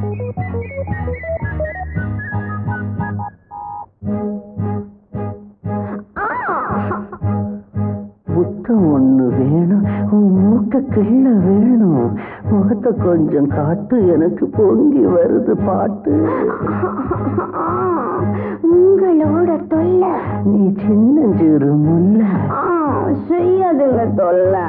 முத்தம் ஒண்ணு வேணும். உன் மூக்க கிள்ள வேணும். முகத்தை கொஞ்சம் காட்டு. எனக்கு பொங்கி வருது பாட்டு. உங்களோட தொல்லை. நீ சின்னஞ்சிறு முல்ல. செய்யாதுங்க தொல்லை.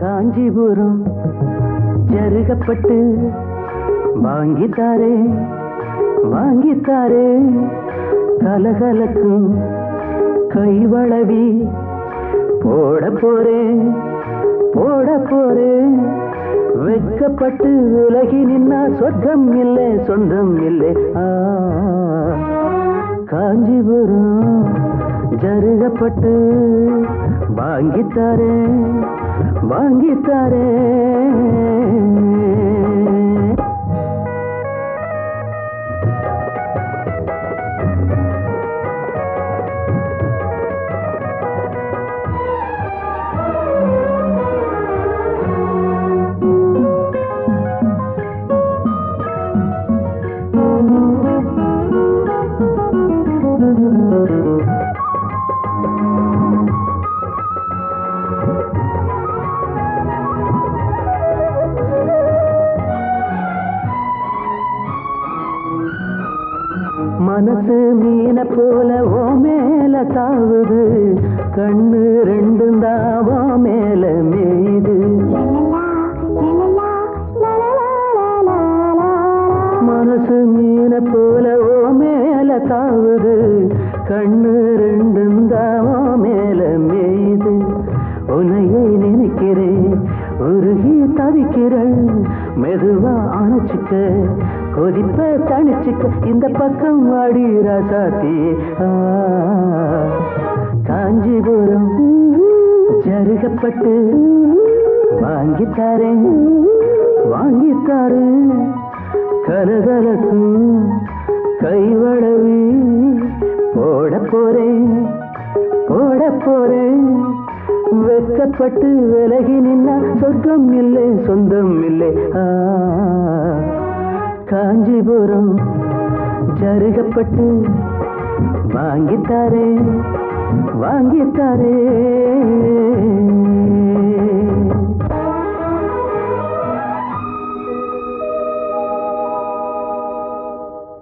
காஞ்சிபுரம். ஜருகப்பட்டு வாங்கித்தாரே வாங்கித்தாரே. கலகலக்கும் கைவளவி போட போறேன் போட போறேன் வெட்கப்பட்டு விலகி நின்னா சொர்க்கம் இல்லை சொந்தம் இல்லை. காஞ்சிபுரம் ஜருகப்பட்டு வாங்கித்தாரே வாங்கித்தாரே. மனசு மீன போல ஓ மேல தாவுது. கண்ணு ரெண்டும் தாவோ மேல மேயுது. மனசு மீன போல ஓ மேல தாவுது. கண்ணு ரெண்டும் தாவோ மேல மேயுது. உன்னையே நினைக்கிறேன் உருகி தவிக்கிறேன். மெதுவா அணைச்சிக்க கொதிப்ப தனிச்சுக்க இந்த பக்கம் வாடி ராசாத்தி. காஞ்சிபுரம் ஜருகப்பட்டு வாங்கித்தாரேன் வாங்கித்தாரேன் கலகலக்கும் கைவளவி போட போறேன் போட போறேன். வெக்கப்பட்டு விலகி நின்னா சொர்க்கம் இல்லை சொந்தம் இல்லை. ஆ, காஞ்சிபுரம். ஜருகப்பட்டு வாங்கித்தாரே வாங்கித்தாரே.